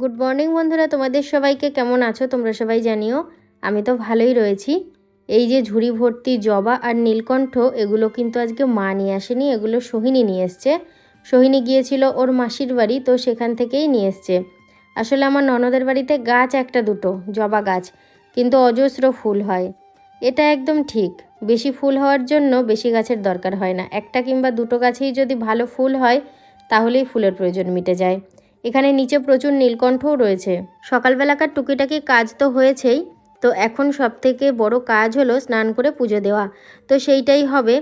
Good morning বন্ধুরা। তোমাদের সবাইকে কেমন আছো? তোমরা সবাই জানিও, আমি তো ভালোই রয়েছি। এই যে ঝুড়ি ভর্তি জবা আর নীলকণ্ঠ, এগুলো কিন্তু আজকে মা নিয়ে আসেনি, এগুলো সোহিনী নিয়ে এসছে। সোহিনী গিয়েছিল ওর মাসির বাড়ি, তো সেখান থেকেই নিয়ে এসছে। আসলে আমার ননদের বাড়িতে গাছ একটা দুটো, জবা গাছ, কিন্তু অজস্র ফুল হয়। এটা একদম ঠিক, বেশি ফুল হওয়ার জন্য বেশি গাছের দরকার হয় না। একটা কিংবা দুটো গাছেই যদি ভালো ফুল হয়, তাহলেই ফুলের প্রয়োজন মিটে যায়। এখানে নিচে প্রচুর নীলকণ্ঠও রয়েছে। সকালবেলাকার টুকিটাকি কাজ তো হয়েছেই, তো এখন সব থেকে বড় কাজ হলো স্নান করে পুজো দেওয়া। তো সেইটাই হবে।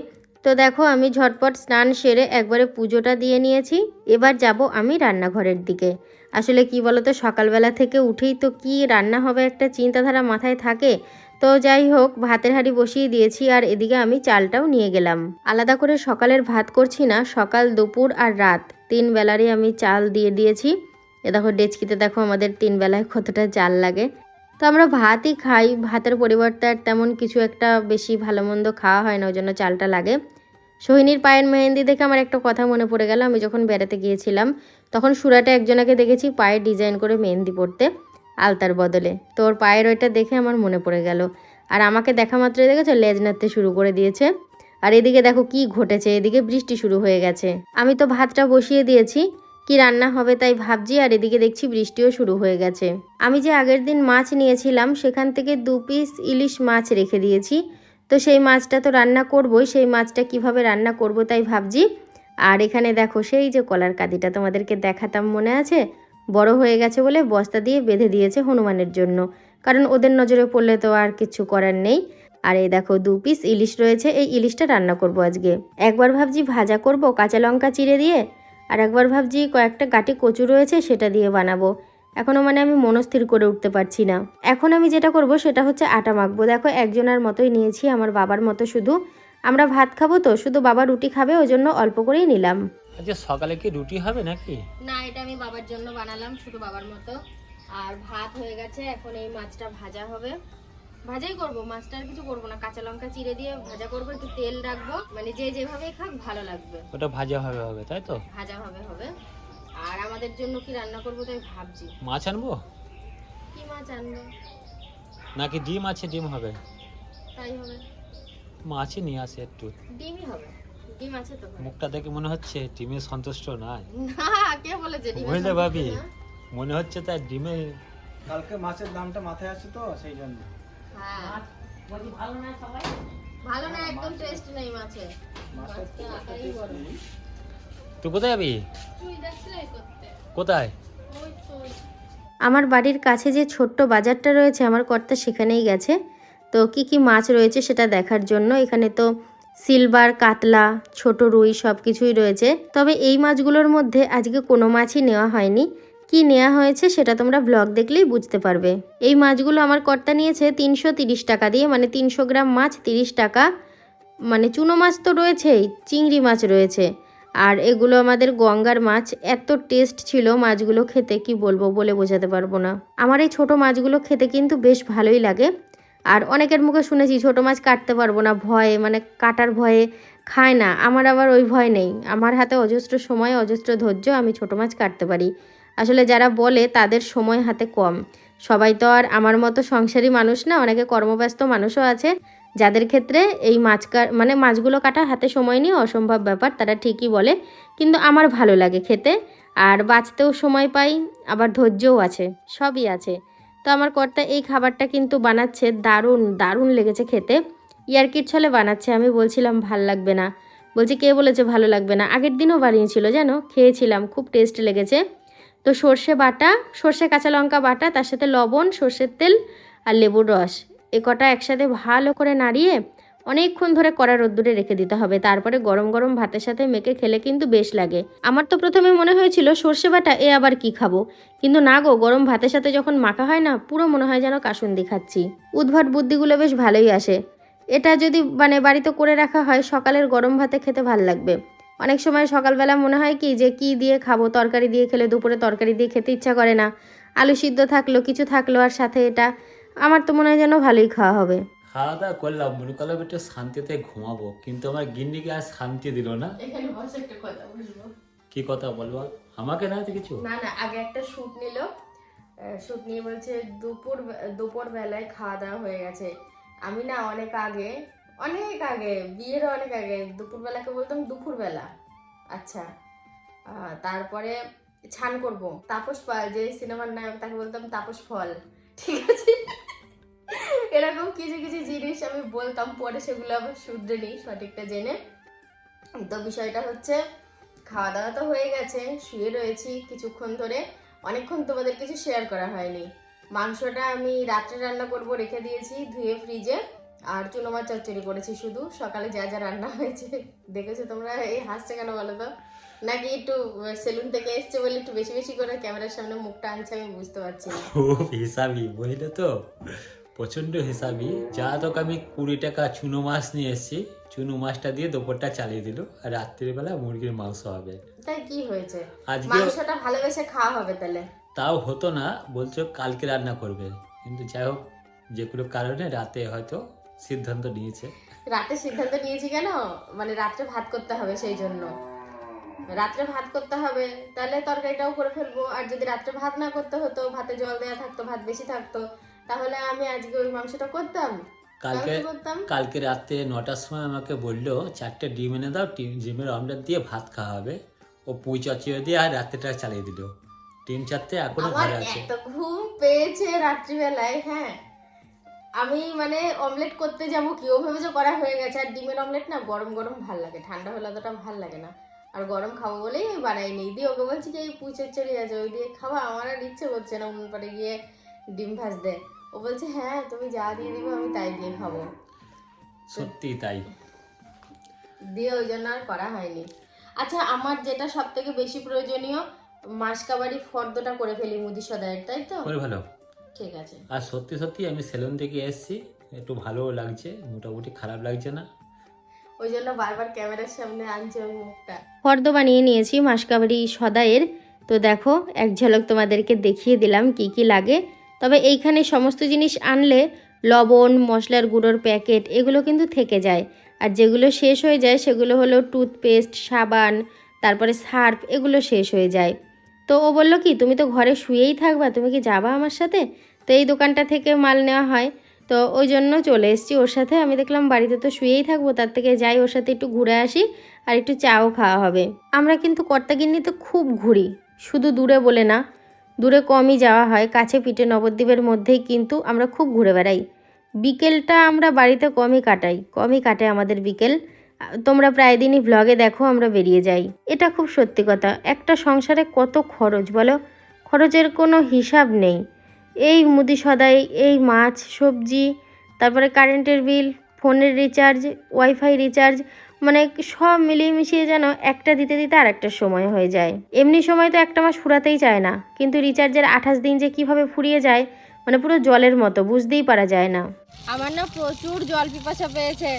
তো দেখো আমি ঝটপট স্নান সেরে একবারে পুজোটা দিয়ে নিয়েছি, এবার যাব আমি রান্নাঘরের দিকে। আসলে কি বলো তো সকালবেলা থেকে উঠেই তো কি রান্না হবে একটা চিন্তাধারা মাথায় থাকে তো যাই হোক, ভাতের হাঁড়ি বসিয়ে দিয়েছি আর এদিকে আমি চালটাও নিয়ে গেলাম। আলাদা করে সকালের ভাত করছি না, সকাল, দুপুর আর রাত। তিন বেলারই আমি চাল দিয়ে দিয়েছি। এ দেখো, ডেচকিতে দেখো আমাদের তিন বেলায় কতটা চাল লাগে। তো আমরা ভাতই খাই, ভাতের পরিবর্তে আর তেমন কিছু একটা বেশি ভালো মন্দ খাওয়া হয় না, ওই জন্য চালটা লাগে। সোহিনীর পায়ের মেহেন্দি দেখে আমার একটা কথা মনে পড়ে গেল, আমি যখন বেড়াতে গিয়েছিলাম, তখন সুরাটে একজনাকে দেখেছি পায়ে ডিজাইন করে মেহেন্দি পরতে। আলতার বদলে। তো ওর পায়ের ওইটা দেখে আমার মনে পড়ে গেল। আর আমাকে দেখা মাত্রই দেখেছ, লেজ নাড়তে শুরু করে দিয়েছে। আর এদিকে দেখো কি ঘটেছে, এদিকে বৃষ্টি শুরু হয়ে গেছে। আমি তো ভাতটা বসিয়ে দিয়েছি, কি রান্না হবে তাই ভাবছি, আর এদিকে দেখছি বৃষ্টিও শুরু হয়ে গেছে। আমি যে আগের দিন মাছ নিয়েছিলাম, সেখান থেকে দু পিস ইলিশ মাছ রেখে দিয়েছি। তো সেই মাছটা তো রান্না করবই, সেই মাছটা কীভাবে রান্না করব তাই ভাবছি। আর এখানে দেখো সেই যে কলার কাদিটা তোমাদেরকে দেখাতাম মনে আছে? বড় হয়ে গেছে বলে বস্তা দিয়ে বেঁধে দিয়েছে হনুমানের জন্য। কারণ ওদের নজরে পড়লে তো আর কিছু করার নেই। আর এই দেখো, দু পিস ইলিশ রয়েছে, এই ইলিশটা রান্না করব আজকে। একবার ভাবছি ভাজা করব, কাঁচা লঙ্কা চিড়ে দিয়ে, আর একবার ভাবছি কয়েকটা গাটি কচু রয়েছে, সেটা দিয়ে বানাবো। এখনও মানে আমি মনস্থির করে উঠতে পারছি না। এখন আমি যেটা করব, সেটা হচ্ছে আটা মাখবো। দেখো, একজনের মতোই নিয়েছি, আমার বাবার মতো শুধু। আমরা ভাত খাব তো, শুধু বাবা রুটি খাবে, ওই জন্য অল্প করেই নিলাম। আজকে সকালে কি রুটি হবে নাকি? না এটা আমি বাবার জন্য বানালাম শুধু বাবার মতো। আর ভাত হয়ে গেছে এখন এই মাছটা ভাজা হবে। ভাজাই করব মাছটা আর কিছু করব না। কাঁচা লঙ্কা চিড়ে দিয়ে ভাজা করব একটু তেল রাখব। মানে যে যেভাবে খাক ভালো লাগবে। ওটা ভাজা হবে হবে তাই তো? ভাজা হবে হবে। আর আমাদের জন্য কি রান্না করব তাই ভাবছি। মাছ আনব? কি মাছ আনব? নাকি ডিম আছে ডিম হবে? তাই হবে। মাছই নিয়ে আসে একটু। ডিমই হবে। ডিম আছে তো মুখটা দেখে মনে হচ্ছে ডিমে সন্তুষ্ট নাই। না কে বলেছে ডিমে বুঝলে ভাবি? মনে হচ্ছে তার ডিমে কালকে মাছের দামটা মাথায় আছে তো সেই জন্য। হ্যাঁ। ভালো না একদম টেস্ট নেই মাছে। তুই কোথায় যাবি? তুই দেখছিলাই করতে। কোথায়। আমার বাড়ির কাছে যে ছোট্ট বাজারটা রয়েছে আমার কর্তা সেখানেই গেছে। তো কি কি মাছ রয়েছে সেটা দেখার জন্য। এখানে তো সিলভার, কাতলা, ছোট রুই সব কিছুই রয়েছে। তবে এই মাছগুলোর মধ্যে আজকে কোনো মাছই নেওয়া হয়নি। কি নেওয়া হয়েছে সেটা তোমরা ব্লগ দেখলেই বুঝতে পারবে। এই মাছগুলো আমার কর্তা নিয়েছে তিনশো তিরিশ টাকা দিয়ে মানে তিনশো গ্রাম মাছ তিরিশ টাকা। মানে চুনো মাছ তো রয়েছেই, চিংড়ি মাছ রয়েছে। আর এগুলো আমাদের গঙ্গার মাছ, এত টেস্ট ছিল মাছগুলো খেতে, কি বলব বলে বোঝাতে পারব না। আমার এই ছোট মাছগুলো খেতে কিন্তু বেশ ভালোই লাগে। আর অনেকের মুখে শুনেছি, ছোট মাছ কাটতে পারব না, ভয়ে মানে কাটার ভয়ে খায় না। আমার আবার ওই ভয় নেই। আমার হাতে অজস্র সময়, অজস্র ধৈর্য, আমি ছোট মাছ কাটতে পারি। আসলে যারা বলে, তাদের সময় হাতে কম। সবাই তো আর আমার মতো সংসারী মানুষ না, অনেকে কর্মব্যস্ত মানুষও আছে। যাদের ক্ষেত্রে এই মাছ মানে মাছগুলো কাটা হাতে সময় নিয়ে অসম্ভব ব্যাপার, তারা ঠিকই বলে। কিন্তু আমার ভালো লাগে খেতে। আর বাঁচতেও সময় পাই, আবার ধৈর্যও আছে, সবই আছে। তো আমার কর্তা এই খাবারটা কিন্তু বানাচ্ছে, দারুণ দারুণ লেগেছে খেতে। ইয়ারকির ছলে বানাচ্ছে, আমি বলছিলাম ভালো লাগবে না। বলছি, কে বলেছে ভালো লাগবে না? আগের দিনও বানিয়েছিল, জানো? খেয়েছিলাম, খুব টেস্ট লেগেছে। তো সর্ষে বাটা, সর্ষে কাঁচা লঙ্কা বাটা, তার সাথে লবণ, সর্ষের তেল আর লেবুর রস। এ কটা একসাথে ভালো করে নাড়িয়ে অনেকক্ষণ ধরে কড়া রোদ্দুরে রেখে দিতে হবে। তারপরে গরম গরম ভাতের সাথে মেখে খেলে কিন্তু বেশ লাগে। আমার তো প্রথমে মনে হয়েছিল, সর্ষে বাটা, এ আবার কি খাব? কিন্তু না গো, গরম ভাতের সাথে যখন মাখা হয় না, পুরো মনে হয় যেন কাসুন্দি খাচ্ছি। উদ্ভট বুদ্ধিগুলো বেশ ভালোই আসে। এটা যদি মানে বাড়িতে করে রাখা হয়, সকালের গরম ভাতে খেতে ভালো লাগবে। অনেক সময় সকালবেলা মনে হয় কি যে, কি দিয়ে খাব? তরকারি দিয়ে খেলে দুপুরে তরকারি দিয়ে খেতে ইচ্ছা করে না। আলু সিদ্ধ থাকল, কিছু থাকল, আর সাথে এটা, আমার তো মনে হয় যেন ভালোই খাওয়া হবে। খাওয়া দাওয়া করলাম মনে করলাম একটু শান্তিতে ঘুমাবো কিন্তু আমার গিন্নিকে আর শান্তি দিল না। এখানে বসে একটা কথা বলব। কি কথা বলব? আমাকে না তো কিছু? না না আগে একটা শ্যুট নিল। শুট নিয়ে বলছে দুপুর দুপুর বেলায় খাওয়া দাওয়া হয়ে গেছে। আমি না অনেক আগে অনেক আগে বিয়ের অনেক আগে দুপুরবেলাকে বলতাম দুপুরবেলা। আচ্ছা তারপরে ছান করব। তাপস পাল যে সিনেমার নায়ক তাকে বলতাম তাপস ফল ঠিক আছে? এরকম কিছু কিছু জিনিস আমি বলতাম, পরে সেগুলো আবার শুধরে নিই, সঠিকটা জেনে। তো বিষয়টা হচ্ছে খাওয়া দাওয়া তো হয়ে গেছে, শুয়ে রয়েছি কিছুক্ষণ ধরে। অনেকক্ষণ তোমাদের কিছু শেয়ার করা হয়নি। মাংসটা আমি রাত্রে রান্না করব রেখে দিয়েছি, ধুয়ে ফ্রিজে আর চুনো মাছ চচ্চড়ি করেছি শুধু, সকালে যা যা রান্না হয়েছে। দেখেছ তোমরা এই হাসছে কেন বলো তো? নাকি একটু সেলুন থেকে এসছে বলে একটু বেশি বেশি করে ক্যামেরার সামনে মুখটা আনছে আমি বুঝতে পারছি না। খুব হিসাবি, বুঝলে তো? প্রচণ্ড হিসাবি। যা তোকে আমি কুড়ি টাকা চুনো মাছ নিয়ে এসেছি। চুনো মাছটা দিয়ে দুপুরটা চালিয়ে দিল আর রাত্রিবেলা মুরগির মাংস হবে। তাই কি হয়েছে? আজকে মাংসটা ভালোবেসে খাওয়া হবে তাহলে? তাও হতো না বলছো কালকে রান্না করবে। কিন্তু যাই হোক যে কোনো কারণে রাতে হয়তো সিদ্ধান্ত নিয়েছে। রাতে সিদ্ধান্ত নিয়েছি কেন? মানে রাত্রে ভাত করতে হবে সেই জন্য। রাত্রে ভাত করতে হবে তাহলে তরকারিটাও করে ফেলব। আর যদি রাত্রে ভাত না করতে হতো ভাতে জল দেওয়া থাকতো ভাত বেশি থাকতো তাহলে আমি আজকে ওই মাংসটা করতাম? কালকে কালকে রাতে নটার সময় আমাকে বলল চারটে ডিম এনে দাও ডিম- ডিমের অমলেট দিয়ে ভাত খাওয়া হবে। ও পুঁই চচিয়ে দিয়ে আর রাত্রেটা চালিয়ে দিল। ডিম চারটে এখনও ঘরে আছে। ঘুম পেয়েছে রাত্রিবেলায় হ্যাঁ। আমি মানে অমলেট করতে যাব কি? ওভাবে যে করা হয়ে গেছে আর ডিমের অমলেট না গরম গরম ভালো লাগে ঠান্ডা হলে অতটা ভালো লাগে না। আর গরম খাব বলেই আমি বানাই নি দিয়ে ওকে বলছি যে এই পুচের চড়ি আছে ওই দিয়ে খাওয়া আমার আর ইচ্ছে করছে না উনুন পাড়ে গিয়ে ডিম ভাজতে। ও বলছে হ্যাঁ তুমি যা দিয়ে দিবে আমি তাই দিয়ে খাব। সত্যি তাই। দিয়ে ওই জন্য আর করা হয়নি। আচ্ছা আমার যেটা সব থেকে বেশি প্রয়োজনীয় মাসকাবাড়ি ফর্দটা করে ফেলি মুদি সদায়ের তাই তো? করে ভালো ঠিক আছে। আর সত্যি সত্যি আমি সেলুন থেকে এসেছি একটু ভালো লাগছে মোটামুটি খারাপ লাগছে না। ওই জন্য বারবার ক্যামেরার সামনে আনছে ওই মুখটা। ফর্দ বানিয়ে নিয়েছি মাসকাবারি সদায়ের তো দেখো এক ঝলক তোমাদেরকে দেখিয়ে দিলাম কি কি লাগে। তবে এইখানে সমস্ত জিনিস আনলে লবণ, মশলার গুঁড়োর প্যাকেট, এগুলো কিন্তু থেকে যায়। আর যেগুলো শেষ হয়ে যায় সেগুলো হলো টুথপেস্ট, সাবান, তারপরে সার্ফ, এগুলো শেষ হয়ে যায়। তো ও বলল কি, তুমি তো ঘরে শুয়েই থাকবা, তুমি কি যাবা আমার সাথে? তো এই দোকানটা থেকে মাল নেওয়া হয়। তো ওই জন্য চলে এসেছি ওর সাথে। আমি দেখলাম বাড়িতে তো শুয়েই থাকব, তার থেকে যাই ওর সাথে একটু ঘুরে আসি আর একটু চাও খাওয়া হবে। আমরা কিন্তু কর্তাগিন্নিতে খুব ঘুরি, শুধু দূরে বলে না দূরে কমই যাওয়া হয়, কাছে পিঠে নবদ্বীপের মধ্যেই কিন্তু আমরা খুব ঘুরে বেড়াই। বিকেলটা আমরা বাড়িতে কমই কাটাই, কমই কাটে আমাদের বিকেল। তোমরা প্রায় দিনই ভ্লগে দেখো, আমরা বেরিয়ে যাই। এটা খুব সত্যি কথা, একটা সংসারে কত খরচ বলো? খরচের কোনো হিসাব নেই। এই মুদি সদাই, এই মাছ, সবজি, তারপরে কারেন্টের বিল ফোনের রিচার্জ ওয়াইফাই রিচার্জ মানে সব মিলিয়ে মিশিয়ে যেন একটা দিতে দিতে আর একটা সময় হয়ে যায়। এমনি সময় তো একটা মাস ফুরাতেই চায় না, কিন্তু রিচার্জের আঠাশ দিন যে কীভাবে ফুরিয়ে যায় মানে পুরো জলের মতো, বুঝতেই পারা যায় না। আমার না প্রচুর জল পিপাসা পেয়েছে।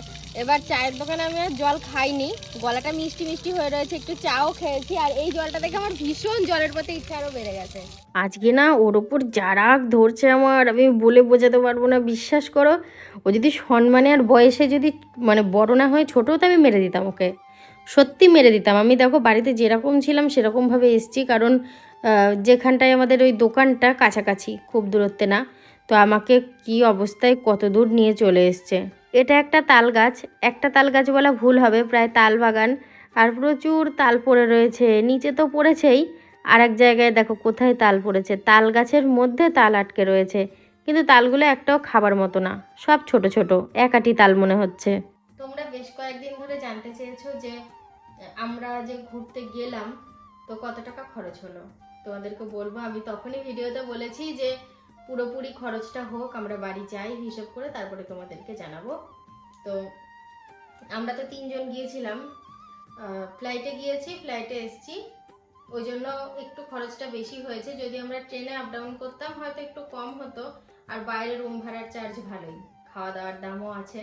এবার চায়ের দোকানে আমি জল খাইনি। গলাটা মিষ্টি মিষ্টি হয়ে রয়েছে, একটু চাও খেয়েছি, আর এই জলটা দেখে আমার ভীষণ জলের প্রতি ইচ্ছা আরও বেড়ে গেছে। আজকে না ওর ওপর জারাক ধরছে আমার, আমি বলে বোঝাতে পারব না, বিশ্বাস করো। ও যদি সম্মানে আর বয়সে যদি মানে বড় না হয়, ছোটো তো আমি মেরে দিতাম ওকে। সত্যি মেরে দিতাম। আমি দেখো বাড়িতে যেরকম ছিলাম, সেরকমভাবে এসছি, কারণ যেখানটায় আমাদের ওই দোকানটা কাছাকাছি, খুব দূরত্বে না। তো আমাকে কি অবস্থায় কত দূর নিয়ে চলে এসছে। এটা একটা তাল গাছ। একটা তাল গাছ বলা ভুল হবে, প্রায় তাল বাগান। আর প্রচুর তাল পড়ে রয়েছে। নিচে তো পড়েছেই। আর এক জায়গায় দেখো কোথায় তাল পড়েছে। তাল গাছের মধ্যে তাল আটকে রয়েছে। কিন্তু তালগুলো একটাও খাবার মতো না। সব ছোট ছোট। একাটি তাল মনে হচ্ছে। তোমরা বেশ কয়েকদিন ধরে জানতে চেয়েছো যে, আমরা যে ঘুরতে গেলাম, তো কত টাকা খরচ হলো? তোমাদেরকে বলব, আমি তখনই ভিডিওতে বলেছি যে পুরোপুরি খরচটা হোক, আমরা বাড়ি যাই, হিসেব করে তারপরে তোমাদেরকে জানাব। তো আমরা তো তিনজন গিয়েছিলাম। ফ্লাইটে গিয়েছি ফ্লাইটে এসছি। ওই জন্য একটু খরচটা বেশি হয়েছে। যদি আমরা ট্রেনে আপ ডাউন করতাম, হয়তো একটু কম হতো। আর বাইরে রুম ভাড়ার চার্জ ভালোই। খাওয়া দাওয়ার দামও আছে।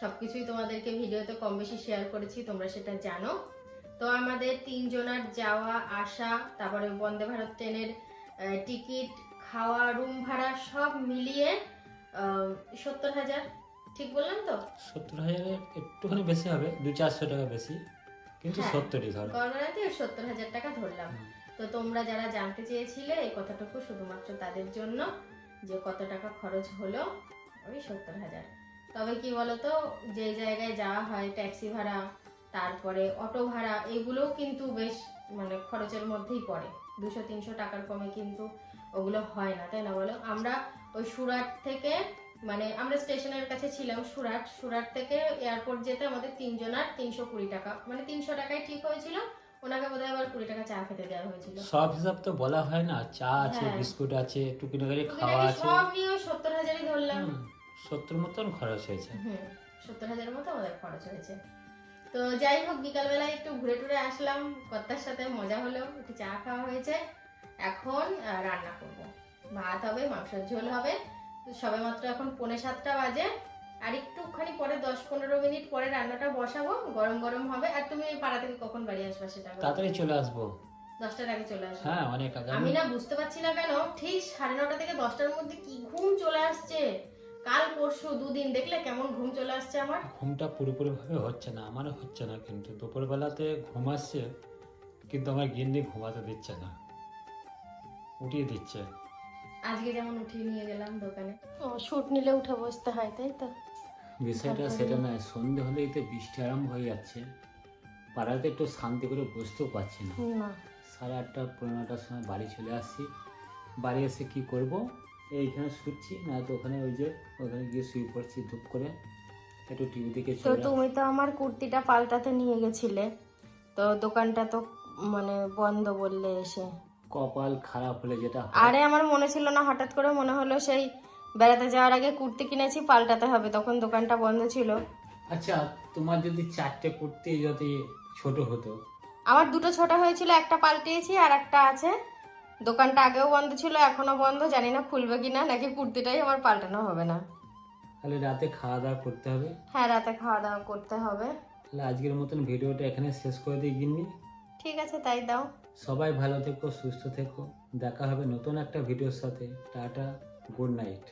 সব কিছুই তোমাদেরকে ভিডিওতে কম বেশি শেয়ার করেছি, তোমরা সেটা জানো। তো আমাদের তিনজনার যাওয়া, আসা, তারপরে বন্দে ভারত ট্রেনের টিকিট খাওয়া রুম ভাড়া সব মিলিয়ে সত্তর হাজার। ঠিক বললাম তো? সত্তর হাজারের একটুখানি বেশি হবে দু চারশো টাকা বেশি। কিন্তু হ্যাঁ। সত্তরই ধর। গড়গড়াতে সত্তর হাজার টাকা ধরলাম। তো তোমরা যারা জানতে চেয়েছিলে এই কথাটুকু শুধুমাত্র তাদের জন্য যে কত টাকা খরচ হলো ওই সত্তর হাজার। তবে কি বলতো যে জায়গায় যাওয়া হয় ট্যাক্সি ভাড়া তারপরে অটো ভাড়া এগুলোও কিন্তু বেশ মানে খরচের মধ্যেই পড়ে। দুশো তিনশো টাকার কমে কিন্তু ওগুলো হয় না তাই না বলো? আমরা ওই সুরাট থেকে মানে আমরা স্টেশনের কাছে ছিলাম সুরাট সুরাট থেকে এয়ারপোর্ট যেতে আমাদের তিনজনার তিনশো কুড়ি টাকা মানে তিনশো টাকায় ঠিক হয়েছিল ওনাকে বোধহয় আবার কুড়ি টাকা চা খেতে দেওয়া হয়েছিল। সব হিসাব তো বলা হয় না চা আছে হ্যাঁ। বিস্কুট আছে টুকিটাকি খাওয়া আছে। সব নিয়ে সত্তর হাজারই ধরলাম। সত্তর মতন খরচ হয়েছে। সত্তর হাজারের মতো আমাদের খরচ হয়েছে। তো যাই হোক বিকালবেলায় একটু ঘুরে টুরে আসলাম কর্তার সাথে মজা হলো একটু চা খাওয়া হয়েছে। এখন রান্না করব। ভাত হবে মাংসের ঝোল হবে। তো সবে মাত্র এখন পৌনে সাতটা বাজে। আর একটুখানি পরে দশ পনেরো মিনিট পরে রান্নাটা বসাবো। গরম গরম হবে। আর তুমি পাড়া থেকে কখন বাড়ি আসবা সেটা তাড়াতাড়ি চলে আসব। দশটার আগে চলে আসব। হ্যাঁ অনেক আগে। আমি না বুঝতে পারছি না কেন ঠিক সাড়ে নটা থেকে দশটার মধ্যে কি ঘুম চলে আসছে? কাল পরশু দুদিন দেখলে কেমন ঘুম চলে আসছে আমার? ঘুমটা পুরোপুরি ভাবে হচ্ছে না আমারও হচ্ছে না কিন্তু। দুপুরবেলাতে ঘুম আসছে কিন্তু আমার গিন্নি ঘুমাতে দিচ্ছে না। উঠিয়ে দিচ্ছে। আজকে যেমন উঠিয়ে নিয়ে গেলাম দোকানে। ও শুট নিলে উঠে বসতে হয় তাই তো? বিষয়টা সেটা নয় সন্ধে হলেই তো বৃষ্টি আরম্ভ হয়ে যাচ্ছে। পাড়াতে একটু শান্তি করে বসতেও পারছি না। না। সাড়ে আটটা পনেরোটার সময় বাড়ি চলে আসছি। বাড়ি এসে কি করব? এইখানে শুচ্ছি না তো ওখানে ওই যে ওখানে গিয়ে শুয়ে পড়ছি ধূপ করে। একটু টিভি দিকে তো তুমি তো আমার কুর্তিটা পাল্টাতে নিয়ে গেছিলে। তো দোকানটা তো মানে বন্ধ বললে এসে। কপাল খারাপ হলে যেটা আরে আমার মনে ছিল না হঠাৎ করে মনে হলো সেই বেড়াতে যাওয়ার আগে কুর্তি কিনেছি পাল্টাতে হবে তখন দোকানটা বন্ধ ছিল। আচ্ছা তোমার যদি চারটে কুর্তি যদি ছোট হতো? আমার দুটো ছোট হয়েছিল একটা পাল্টিয়েছি আর একটা আছে। দোকানটা আগেও বন্ধ ছিল এখনও বন্ধ জানি না খুলবে কিনা নাকি কুর্তিটাই আমার পাল্টানো হবে না। তাহলে রাতে খাওয়া দাওয়া করতে হবে? হ্যাঁ রাতে খাওয়া দাওয়া করতে হবে। তাহলে আজকের মতন ভিডিওটা এখানে শেষ করে দিই গিন্নি। ঠিক আছে তাই দাও। সবাই ভালো থেকো সুস্থ থেকো। দেখা হবে নতুন একটা ভিডিওর সাথে। Tata good night.